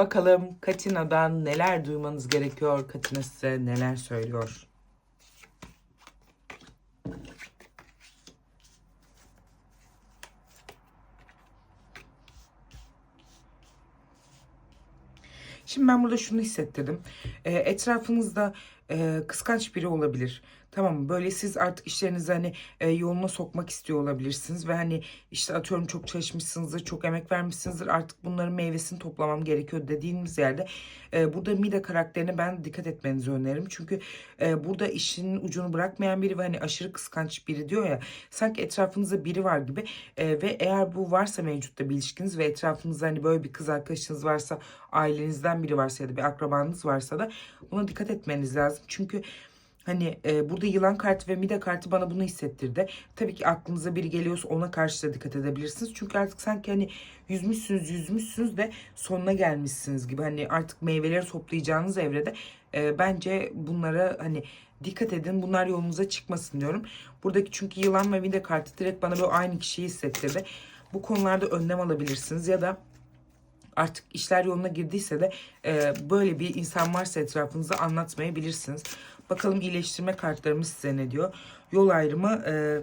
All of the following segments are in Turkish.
Bakalım Katina'dan neler duymanız gerekiyor? Katina size neler söylüyor? Şimdi ben burada şunu hissettirdim. Ee, etrafınızda e, kıskanç biri olabilir. Tamam? Böyle siz artık işlerinizi hani e, yoluna sokmak istiyor olabilirsiniz ve hani işte atıyorum çok çalışmışsınızdır, çok emek vermişsinizdir. Artık bunların meyvesini toplamam gerekiyor dediğiniz yerde e, burada Mida karakterine ben dikkat etmenizi öneririm. Çünkü e, burada işinin ucunu bırakmayan biri ve hani aşırı kıskanç biri diyor ya. Sanki etrafınızda biri var gibi e, ve eğer bu varsa mevcutta bir ilişkiniz ve etrafınızda hani böyle bir kız arkadaşınız varsa, ailenizden biri varsa ya da bir akrabanız varsa da buna dikkat etmeniz lazım. Çünkü Hani e, burada yılan kartı ve mida kartı bana bunu hissettirdi. Tabii ki aklınıza biri geliyorsa ona karşı da dikkat edebilirsiniz. Çünkü artık sanki hani yüzmüşsünüz yüzmüşsünüz de sonuna gelmişsiniz gibi. Hani artık meyveleri toplayacağınız evrede e, bence bunlara hani dikkat edin. Bunlar yolunuza çıkmasın diyorum. Buradaki çünkü yılan ve mida kartı direkt bana böyle aynı kişiyi hissettirdi. Bu konularda önlem alabilirsiniz ya da artık işler yoluna girdiyse de e, böyle bir insan varsa etrafınızda anlatmayabilirsiniz. Bakalım iyileştirme kartlarımız size ne diyor. Yol ayrımı e,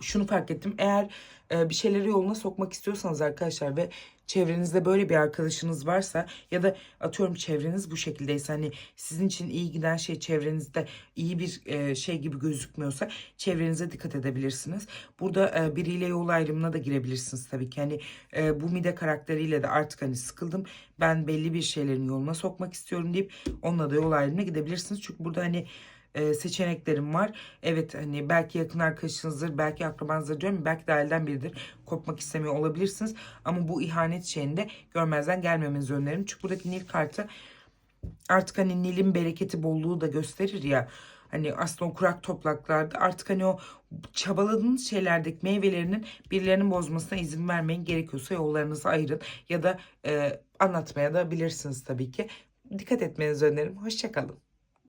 şunu fark ettim. Eğer e, bir şeyleri yoluna sokmak istiyorsanız arkadaşlar ve çevrenizde böyle bir arkadaşınız varsa ya da atıyorum çevreniz bu şekildeyse hani sizin için iyi giden şey çevrenizde iyi bir e, şey gibi gözükmüyorsa çevrenize dikkat edebilirsiniz. Burada e, biriyle yol ayrımına da girebilirsiniz tabii ki. Hani e, bu mide karakteriyle de artık hani sıkıldım. Ben belli bir şeylerin yoluna sokmak istiyorum deyip onunla da yol ayrımına gidebilirsiniz. Çünkü burada hani e, seçeneklerim var. Evet hani belki yakın arkadaşınızdır, belki akrabanızdır diyorum. Belki de aileden biridir. Kopmak istemiyor olabilirsiniz. Ama bu ihanet şeyini de görmezden gelmemenizi öneririm. Çünkü buradaki Nil kartı artık hani Nil'in bereketi bolluğu da gösterir ya. Hani aslında o kurak topraklarda artık hani o çabaladığınız şeylerdeki meyvelerinin birilerinin bozmasına izin vermeyin. Gerekiyorsa yollarınızı ayırın ya da e, anlatmaya da bilirsiniz tabii ki. Dikkat etmenizi öneririm. Hoşçakalın.